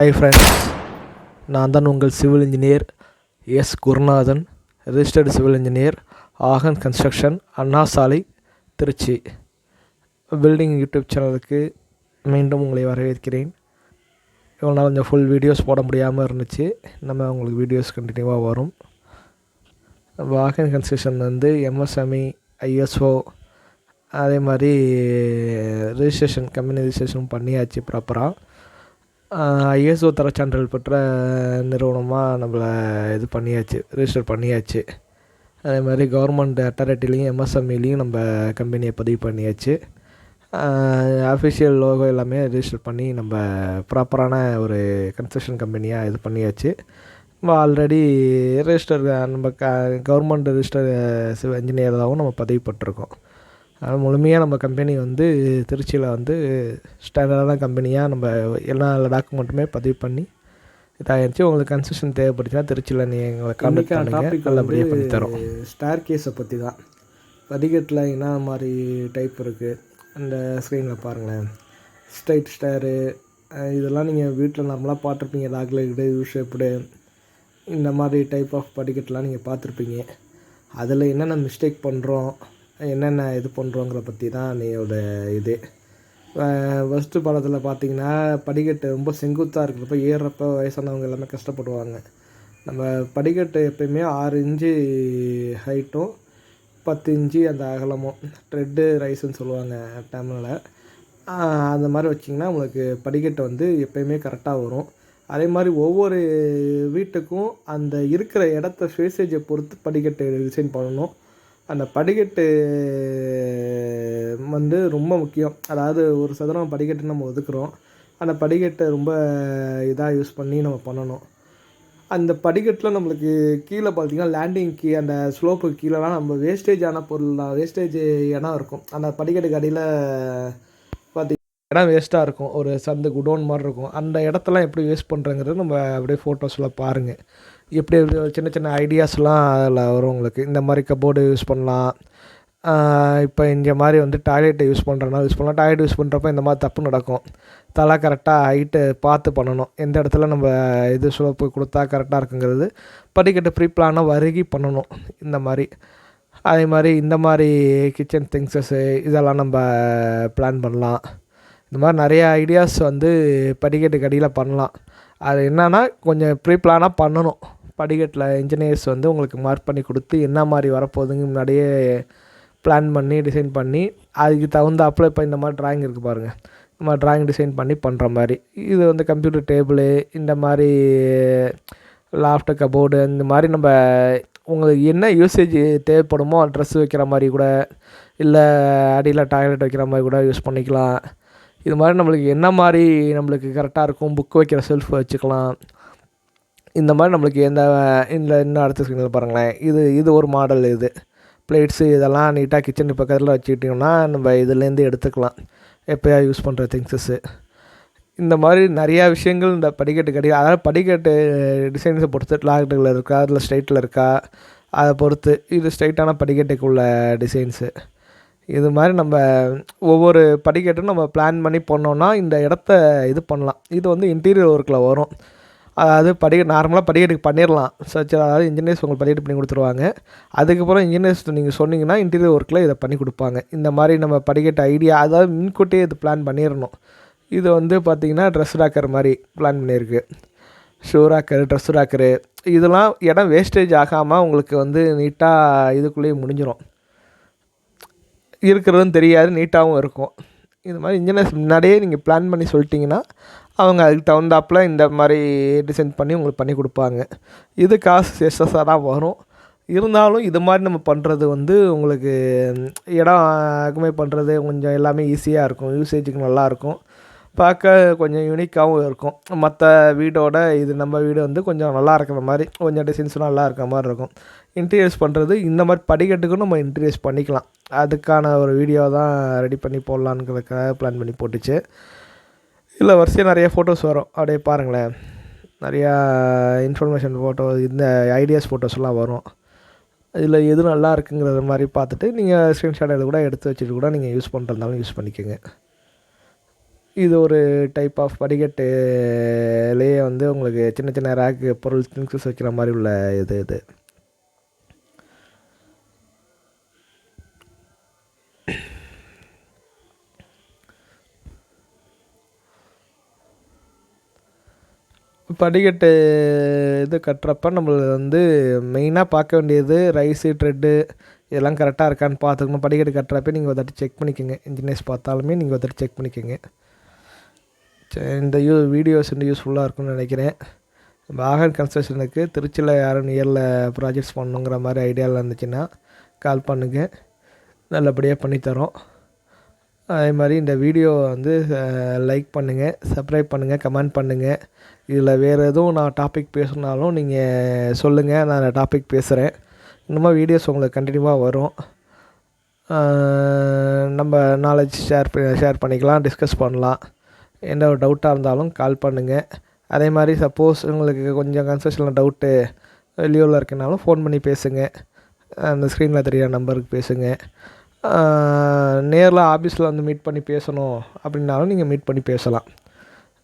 Hi friends நான் தான் உங்கள் civil engineer S Gurunathan registered civil engineer Aagan construction Anna Salai Trichy. Building YouTube சேனலுக்கு மீண்டும் உங்களை வரவேற்கிறேன். இவ்வளோ நாள் இந்த ஃபுல் வீடியோஸ் போட முடியாமல் இருந்துச்சு. நம்ம உங்களுக்கு வீடியோஸ் கண்டினியூவாக வரும். வாகன் கன்ஸ்ட்ரக்ஷன் வந்து எம்எஸ்எம்இ ஐஎஸ்ஓ அதே மாதிரி ரிஜிஸ்ட்ரேஷன் கம்பெனி ரிஜிஸ்ட்ரேஷன் பண்ணியாச்சு ப்ராப்பராக ஐஎஸ்ஓ தர பெற்ற நிறுவனமாக நம்மளை இது பண்ணியாச்சு ரிஜிஸ்டர் பண்ணியாச்சு. அதே மாதிரி கவர்மெண்ட் அத்தாரிட்டிலையும் எம்எஸ்எம்இலையும் நம்ம கம்பெனியை பதிவு பண்ணியாச்சு. அஃபிஷியல் லோகோ எல்லாமே ரிஜிஸ்டர் பண்ணி நம்ம ப்ராப்பரான ஒரு கன்ஸ்ட்ரக்ஷன் கம்பெனியாக இது பண்ணியாச்சு. நம்ம ஆல்ரெடி ரிஜிஸ்டர் நம்ம க கவர்மெண்ட் ரிஜிஸ்டர் சிவ இன்ஜினியராகவும் நம்ம பதிவு பட்டிருக்கோம். அதனால் முழுமையாக நம்ம கம்பெனி வந்து திருச்சியில் வந்து ஸ்டாண்டர்டான கம்பெனியாக நம்ம எல்லா டாக்குமெண்ட்டுமே பதிவு பண்ணி இதாகிடுச்சு உங்களுக்கு கன்ஸ்ட்ரக்ஷன் தேவைப்பட்டுச்சுன்னா திருச்சியில் நீங்கள் எங்களை கான்டாக்ட் பண்ணுங்கள் நல்லபடியாக பண்ணி தரோம். ஸ்டார் கேஸை பற்றி தான் படிக்கட்டில் என்ன மாதிரி டைப் இருக்குது அந்த ஸ்க்ரீனில் பாருங்களேன். ஸ்ட்ரைட் ஸ்டேரு இதெல்லாம் நீங்கள் வீட்டில் நார்மலாக பார்த்துருப்பீங்க. லாக்லைடு யூ ஷேப்டு இந்த மாதிரி டைப் ஆஃப் படிக்கட்டெலாம் நீங்கள் பார்த்துருப்பீங்க. அதில் என்னென்ன மிஸ்டேக் பண்ணுறோம் என்னென்ன இது பண்ணுறோங்கிற பற்றி தான் நீயோட இது ஃபஸ்ட்டு பாலத்தில் பார்த்தீங்கன்னா படிக்கட்டு ரொம்ப செங்குத்தாக இருக்கிறப்ப ஏறுறப்ப வயசானவங்க எல்லாமே கஷ்டப்படுவாங்க. நம்ம படிக்கட்டு எப்பயுமே ஆறு இன்ச்சு ஹைட்டும் பத்து இன்ச்சு அந்த அகலமும் ட்ரெட்டு ரைஸுன்னு சொல்லுவாங்க டேமில் அந்த மாதிரி வச்சிங்கன்னா உங்களுக்கு படிக்கட்டு வந்து எப்பயுமே கரெக்டாக வரும். அதே மாதிரி ஒவ்வொரு வீட்டுக்கும் அந்த இருக்கிற இடத்த ஃபேசேஜை பொறுத்து படிக்கட்டு டிசைன் பண்ணணும். அந்த படிக்கட்டு வந்து ரொம்ப முக்கியம். அதாவது ஒரு சதுரம் படிக்கட்டு நம்ம ஒதுக்குறோம். அந்த படிக்கட்டை ரொம்ப இதாக யூஸ் பண்ணி நம்ம பண்ணணும். அந்த படிக்கட்டில் நம்மளுக்கு கீழே பார்த்தீங்கன்னா லேண்டிங் கீ அந்த ஸ்லோப்புக்கு கீழேலாம் நம்ம வேஸ்டேஜ் ஆன பொருள் தான் வேஸ்டேஜ் இடம் இருக்கும். அந்த படிக்கட்டுக்கு அடியில் இடம் வேஸ்ட்டாக இருக்கும். ஒரு சந்து குடோன் மாதிரி இருக்கும். அந்த இடத்தெல்லாம் எப்படி வேஸ்ட் பண்ணுறங்கிறது நம்ம அப்படியே ஃபோட்டோஸில் பாருங்கள் எப்படி சின்ன சின்ன ஐடியாஸ்லாம் அதில் வரும் உங்களுக்கு. இந்த மாதிரி கபோர்டு யூஸ் பண்ணலாம். இப்போ இந்த மாதிரி வந்து டாய்லெட்டை யூஸ் பண்ணுறனால யூஸ் பண்ணலாம். டாய்லெட் யூஸ் பண்ணுறப்ப இந்த மாதிரி தப்பு நடக்கும். தலை கரெக்டாக ஹைட்டு பார்த்து பண்ணணும். எந்த இடத்துல நம்ம இது சுழப்பு கொடுத்தா கரெக்டாக இருக்குங்கிறது படிக்கட்டு ப்ரீ பிளானாக வருகி பண்ணணும். இந்த மாதிரி. அதே மாதிரி இந்த மாதிரி கிச்சன் திங்ஸஸ்ஸு இதெல்லாம் நம்ம பிளான் பண்ணலாம். இந்த மாதிரி நிறையா ஐடியாஸ் வந்து படிக்கட்டுக்கு அடியில் பண்ணலாம். அது என்னென்னா கொஞ்சம் ப்ரீ பிளானாக பண்ணணும். படிக்கட்டில் இன்ஜினியர்ஸ் வந்து உங்களுக்கு மார்க் பண்ணி கொடுத்து என்ன மாதிரி வரப்போகுதுங்க முன்னாடியே பிளான் பண்ணி டிசைன் பண்ணி அதுக்கு தகுந்தாப்பில் இப்போ இந்த மாதிரி ட்ராயிங் இருக்குது பாருங்கள் இந்த மாதிரி ட்ராயிங் டிசைன் பண்ணி பண்ணுற மாதிரி. இது வந்து கம்ப்யூட்டர் டேபிளு இந்த மாதிரி லாஃப்ட் கபோர்டு இந்த மாதிரி நம்ம உங்களுக்கு என்ன யூசேஜ் தேவைப்படுமோ ட்ரெஸ் வைக்கிற மாதிரி கூட இல்லை அடியில் டாய்லெட் வைக்கிற மாதிரி கூட யூஸ் பண்ணிக்கலாம். இது மாதிரி நம்மளுக்கு என்ன மாதிரி நம்மளுக்கு கரெக்டாக இருக்கும்? புக் வைக்கிற செல்ஃப் வச்சுக்கலாம். இந்த மாதிரி நம்மளுக்கு எந்த இந்த இன்னும் அடுத்த ஸ்க்ரீனில் பாருங்களேன். இது இது ஒரு மாடல் இது. பிளேட்ஸு இதெல்லாம் நீட்டாக கிச்சன் பக்கத்தில் வச்சுக்கிட்டிங்கன்னா நம்ம இதுலேருந்து எடுத்துக்கலாம். எப்போயா யூஸ் பண்ணுற திங்ஸஸ்ஸு இந்த மாதிரி நிறையா விஷயங்கள் இந்த படிக்கட்டு கிடையாது அதாவது படிக்கட்டு டிசைன்ஸை பொறுத்து லாக்டில் இருக்கா அதில் ஸ்ட்ரைட்டில் இருக்கா? அதை பொறுத்து இது ஸ்ட்ரைட்டான படிக்கட்டுக்குள்ள டிசைன்ஸு இது மாதிரி நம்ம ஒவ்வொரு படிக்கட்டும் நம்ம பிளான் பண்ணி போனோன்னா இந்த இடத்த இது பண்ணலாம். இது வந்து இன்டீரியர் ஒர்க்கில் வரும். அதாவது படிக்க நார்மலாக படிக்கட்டுக்கு பண்ணிடலாம் சர்ச் அதாவது இன்ஜினியர்ஸ் உங்களுக்கு படிக்கட்டு பண்ணி கொடுத்துருவாங்க. அதுக்கப்புறம் இன்ஜினியர்ஸ் நீங்கள் சொன்னீங்கன்னா இன்டீரியர் ஒர்க்கில் இதை பண்ணி கொடுப்பாங்க. இந்த மாதிரி நம்ம படிக்கட்டு ஐடியா அதாவது முன்கூட்டியே இது பிளான் பண்ணிடணும் இது வந்து பார்த்திங்கன்னா ட்ரெஸ் ராக்கர் மாதிரி பிளான் பண்ணியிருக்கு ஷூ ராக்கரு ட்ரெஸ் ராக்கரு இதெல்லாம் இடம் வேஸ்டேஜ் ஆகாமல் உங்களுக்கு வந்து நீட்டாக இதுக்குள்ளேயே முடிஞ்சிடும் இருக்கிறதும் தெரியாது நீட்டாகவும் இருக்கும். இது மாதிரி இன்ஜினியர்ஸ் முன்னாடியே நீங்கள் பிளான் பண்ணி சொல்லிட்டீங்கன்னா அவங்க அதுக்கு தகுந்தாப்பில் இந்த மாதிரி டிசைன் பண்ணி உங்களுக்கு பண்ணி கொடுப்பாங்க. இது காசு எக்ஸஸாக தான் வரும். இருந்தாலும் இது மாதிரி நம்ம பண்ணுறது வந்து உங்களுக்கு இடம் அகமை பண்ணுறது கொஞ்சம் எல்லாமே ஈஸியாக இருக்கும். யூசேஜுக்கு நல்லாயிருக்கும் பார்க்க கொஞ்சம் யூனிக்காகவும் இருக்கும். மற்ற வீடோட இது நம்ம வீடு வந்து கொஞ்சம் நல்லா இருக்கிற மாதிரி கொஞ்சம் டிசைன்ஸும் நல்லா இருக்கிற மாதிரி இருக்கும். இன்டீரியர்ஸ் பண்ணுறது இந்த மாதிரி படிக்கட்டுக்கும் நம்ம இன்டீரியர்ஸ் பண்ணிக்கலாம். அதுக்கான ஒரு வீடியோ தான் ரெடி பண்ணி போடலான்ங்கிறதுக்காக பிளான் பண்ணி போட்டுச்சு. இல்லை வரிசையாக நிறைய ஃபோட்டோஸ் வரும். அப்படியே பாருங்களேன். நிறையா இன்ஃபர்மேஷன் ஃபோட்டோ இந்த ஐடியாஸ் ஃபோட்டோஸ்லாம் வரும். இதில் எது நல்லா இருக்குங்கிற மாதிரி பார்த்துட்டு நீங்கள் ஸ்க்ரீன்ஷாட் எது கூட எடுத்து வச்சுட்டு கூட நீங்கள் யூஸ் பண்ணுறதாலும் யூஸ் பண்ணிக்கோங்க. இது ஒரு டைப் ஆஃப் படிக்கட்டுலேயே வந்து உங்களுக்கு சின்ன சின்ன ரேக்கு பொருள் திங்ஸஸ் வைக்கிற மாதிரி உள்ள இது இது. படிக்கட்டு இது கட்டுறப்ப நம்மளுக்கு வந்து மெயினாக பார்க்க வேண்டியது ரைஸு ட்ரெட்டு இதெல்லாம் கரெக்டாக இருக்கான்னு பார்த்துக்கணும். படிக்கட்டு கட்டுறப்ப நீங்கள் ஒரு தாட்டி செக் பண்ணிக்கோங்க. இன்ஜினியர்ஸ் பார்த்தாலுமே நீங்கள் ஒரு தாட்டி செக் பண்ணிக்கோங்க. இந்த யூ வீடியோஸ் வந்து யூஸ்ஃபுல்லாக இருக்கும்னு நினைக்கிறேன். வாகன் கன்ஸ்ட்ரக்ஷனுக்கு திருச்சியில் யாரும் நியரில் ப்ராஜெக்ட்ஸ் பண்ணணுங்கிற மாதிரி ஐடியாவில் இருந்துச்சுன்னா கால் பண்ணுங்கள் நல்லபடியாக பண்ணித்தரோம். அதே மாதிரி இந்த வீடியோவை வந்து லைக் பண்ணுங்கள் சப்ஸ்கிரைப் பண்ணுங்கள் கமெண்ட் பண்ணுங்கள் இதில் வேறு எதுவும் நான் டாபிக் பேசுனாலும் நீங்கள் சொல்லுங்கள் நான் அந்த டாபிக் பேசுகிறேன் இன்னுமா வீடியோஸ் உங்களுக்கு கண்டினியூவாக வரும். நம்ம நாலேஜ் ஷேர் ஷேர் பண்ணிக்கலாம் டிஸ்கஸ் பண்ணலாம். எந்த ஒரு டவுட்டாக இருந்தாலும் கால் பண்ணுங்கள் அதே மாதிரி சப்போஸ் உங்களுக்கு கொஞ்சம் கன்ஸ்ட்ரக்ஷனில் டவுட்டு வெளியூரில் இருக்கனாலும் ஃபோன் பண்ணி பேசுங்க. அந்த ஸ்க்ரீனில் தெரியிற நம்பருக்கு பேசுங்கள் நேரில் ஆஃபீஸில் வந்து மீட் பண்ணி பேசணும் அப்படின்னாலும் நீங்கள் மீட் பண்ணி பேசலாம்.